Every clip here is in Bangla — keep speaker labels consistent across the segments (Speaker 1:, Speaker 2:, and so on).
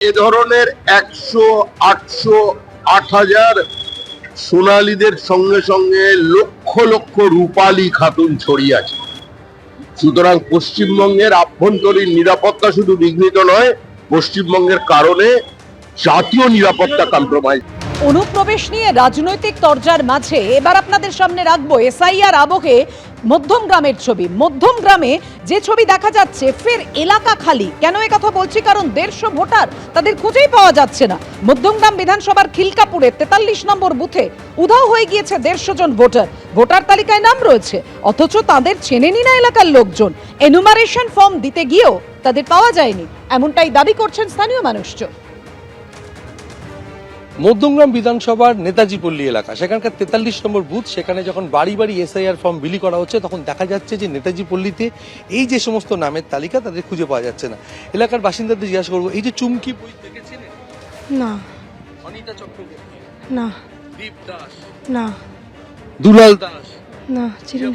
Speaker 1: এ ধরনের একশো, আটশো, আট হাজার সোনালীদের সঙ্গে সঙ্গে লক্ষ লক্ষ রূপালী খাতুন ছড়িয়ে আছে। সুতরাং পশ্চিমবঙ্গের আভ্যন্তরীণ নিরাপত্তা শুধু বিঘ্নিত নয়, পশ্চিমবঙ্গের কারণে জাতীয় নিরাপত্তা কম্প্রোমাইজ
Speaker 2: অনুপ্রবেশ নিয়ে রাজনৈতিক তরজার মাঝে এবার আপনাদের সামনে রাখব এসআইআর আবহে মধ্যম গ্রামের ছবি। মধ্যম গ্রামে যে ছবি দেখা যাচ্ছে, ফের এলাকা খালি। কেন কথা বলছি? কারণ দেড়শো ভোটার তাদের খুঁজেই পাওয়া যাচ্ছে না। মধ্যমগ্রাম বিধানসভার খিলকাপুরে তেতাল্লিশ নম্বর বুথে উধাও হয়ে গিয়েছে দেড়শো জন ভোটার। ভোটার তালিকায় নাম রয়েছে। অথচ তাদের চেনেনি না এলাকার লোকজন। এনুমারেশন ফর্ম দিতে গিয়েও তাদের পাওয়া যায়নি। এমনটাই দাবি করছেন স্থানীয় মানুষজন।
Speaker 3: মধ্যমগ্রাম বিধানসভার নেতাজি পল্লী এলাকা। সেখানকার তেতাল্লিশ নম্বর বুথ সেখানে যখন বাড়ি বাড়ি এসআইআর ফর্ম বিলি করা হচ্ছে তখন দেখা যাচ্ছে যে নেতাজি পল্লীতে এই যে সমস্ত নামের তালিকা তাদের খুঁজে পাওয়া যাচ্ছে না। এলাকার বাসিন্দাদের জিজ্ঞাসা করব এই যে চুমকি বই দেখেছেন
Speaker 4: না।
Speaker 3: অনিতা চক্রবর্তী।
Speaker 4: না।
Speaker 3: দীপ দাস।
Speaker 4: না।
Speaker 3: দুলাল দাস।
Speaker 4: না চিনি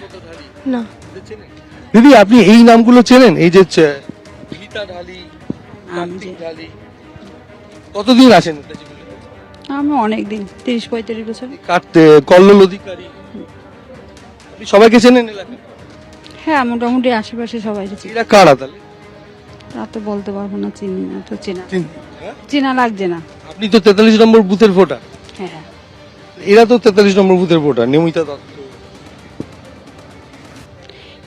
Speaker 4: না।
Speaker 3: দিদি আপনি এই নামগুলো চেনেন? এই যে গীতা ঢালি কার্তিক ঢালি কতদিন আসেন নেতাজি?
Speaker 5: আমি অনেক দিন তিরিশ পঁয়ত্রিশ বছর।
Speaker 3: কাটতে কল্লোল অধিকারী। আপনি সবাইকে চেনেন এলাকা
Speaker 5: হ্যাঁ মোটামুটি আশেপাশে সবাই
Speaker 3: এরা কারা তাহলে?
Speaker 5: তা তো বলতে পারব না চিনি না তো চেনা।
Speaker 3: হ্যাঁ?
Speaker 5: চেনা লাগছে না।
Speaker 3: আপনি তো তেতাল্লিশ নম্বর বুথের ভোটার।
Speaker 5: হ্যাঁ।
Speaker 3: এরা তো তেতাল্লিশ নম্বর বুথের ভোটার নিয়মিতা দত্ত।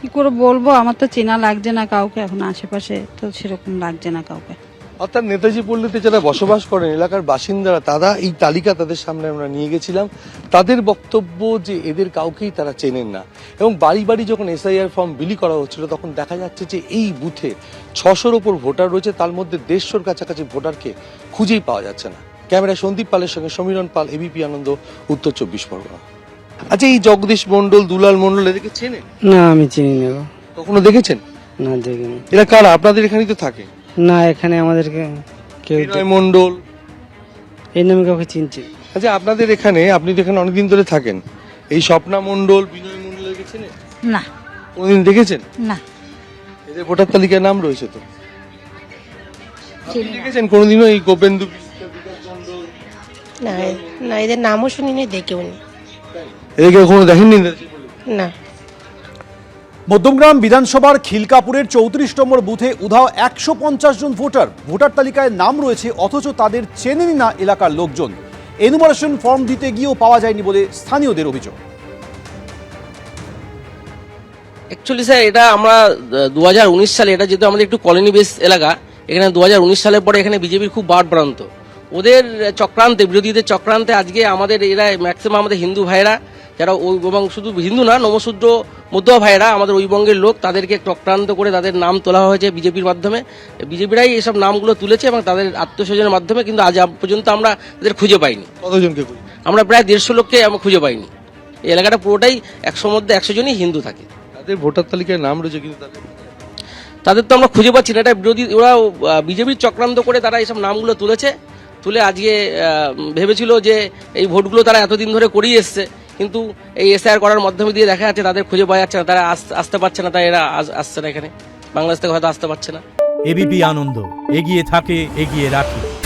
Speaker 5: কি করে বলব আমার তো চেনা লাগছে না কাউকে এখন আশেপাশে তো সেরকম লাগছে না কাউকে।
Speaker 3: অর্থাৎ নেতাজি পল্লীতে যারা বসবাস করেন এলাকার বাসিন্দারা তারা এই তালিকা তাদের সামনে আমরা নিয়ে গেছিলাম। তাদের বক্তব্য যে এদের কাউকেই তারা চেনেন না। এবং বাড়ি বাড়ি যখন এসআইআর ফর্ম বিলি করা হচ্ছিল তখন দেখা যাচ্ছে যে এই বুথে ছশোর ওপর ভোটার রয়েছে তার মধ্যে দেড়শোর কাছাকাছি ভোটারকে খুঁজেই পাওয়া যাচ্ছে না। ক্যামেরায় সন্দীপ পালের সঙ্গে সমীরণ পাল এবিপি আনন্দ উত্তর চব্বিশ পরগনা। আচ্ছা এই জগদীশ মন্ডল দুলাল মন্ডল এদেরকে চেনেন?
Speaker 6: না আমি চিনি না
Speaker 3: কখনো দেখেছেন?
Speaker 6: না দেখিনি।
Speaker 3: এরা কারা? আপনাদের এখানেই তো থাকে।
Speaker 6: না এখানে আমাদেরকে কেউ
Speaker 3: বিনয় মন্ডল
Speaker 6: এই নামে কাউকে চিনছে।
Speaker 3: আচ্ছা আপনাদের এখানে আপনি তো এখানে অনেকদিন ধরে থাকেন। এই স্বপ্না মন্ডল বিনয় মন্ডল গেছেন
Speaker 5: না।
Speaker 3: কোনদিন দেখেছেন?
Speaker 5: না।
Speaker 3: এদের ভোটার তালিকায় নাম রয়েছে তো? আপনি দেখেছেন কোনোদিনও এই গোপেন্দু
Speaker 4: না না এদের নামও শুনিনি দেখেও নি
Speaker 3: এদেরকে কখনো দেখেননি?
Speaker 4: না।
Speaker 7: মধ্যমগ্রাম বিধানসভার খিলকাপুরের চৌত্রিশ নম্বর বুথে উধাও একশো পঞ্চাশ জন ভোটার। ভোটার তালিকায় নাম রয়েছে, অথচ তাদের চেনেনি না এলাকার লোকজন। এনুমারেশন ফর্ম দিতে গিয়েও পাওয়া যায়নি বলে স্থানীয়দের অভিযোগ।
Speaker 8: অ্যাকচুয়ালি স্যার এটা আমরা দু হাজার উনিশ সালে, এটা যেহেতু আমাদের একটু কলোনি বেস এলাকা, এখানে দু হাজার উনিশ সালের পরে এখানে বিজেপির খুব বাড় প্রান্ত ওদের চক্রান্তে, বিরোধীদের চক্রান্তে আজকে আমাদের এরা ম্যাক্সিমাম আমাদের হিন্দু ভাইরা যারা ওই এবং শুধু হিন্দু না নমশূদ্র মধ্য ভাইরা আমাদের ওই বঙ্গের লোক তাদেরকে চক্রান্ত করে তাদের নাম তোলা হয়েছে বিজেপির মাধ্যমে। বিজেপিরাই এসব নামগুলো তুলেছে এবং তাদের আত্মস্বজনের মাধ্যমে কিন্তু আজ পর্যন্ত আমরা তাদের খুঁজে পাইনি।
Speaker 3: কতজনকে
Speaker 8: আমরা প্রায় দেড়শো লোককে আমরা খুঁজে পাইনি। এই এলাকাটা পুরোটাই একশোর মধ্যে একশো জনই হিন্দু থাকে।
Speaker 3: তাদের ভোটার তালিকায় নাম রয়েছে কিন্তু তাদের?
Speaker 8: তো আমরা খুঁজে পাচ্ছি না এটা বিরোধী ওরা বিজেপির চক্রান্ত করে তারা এইসব নামগুলো তুলেছে। তুলে আজকে ভেবেছিল যে এই ভোটগুলো তারা এতদিন ধরে করিয়ে এসছে। কিন্তু এই এসআইআর করার মাধ্যমে দিয়ে দেখা যাচ্ছে তাদের খুঁজে পাওয়া যাচ্ছে না, তারা আস- আসতে পারছে না, তাই এরা আসছে না এখানে। বাংলাদেশ থেকে হয়তো আসতে পারছে না।
Speaker 9: এবিপি আনন্দ, এগিয়ে থাকে, এগিয়ে রাখে।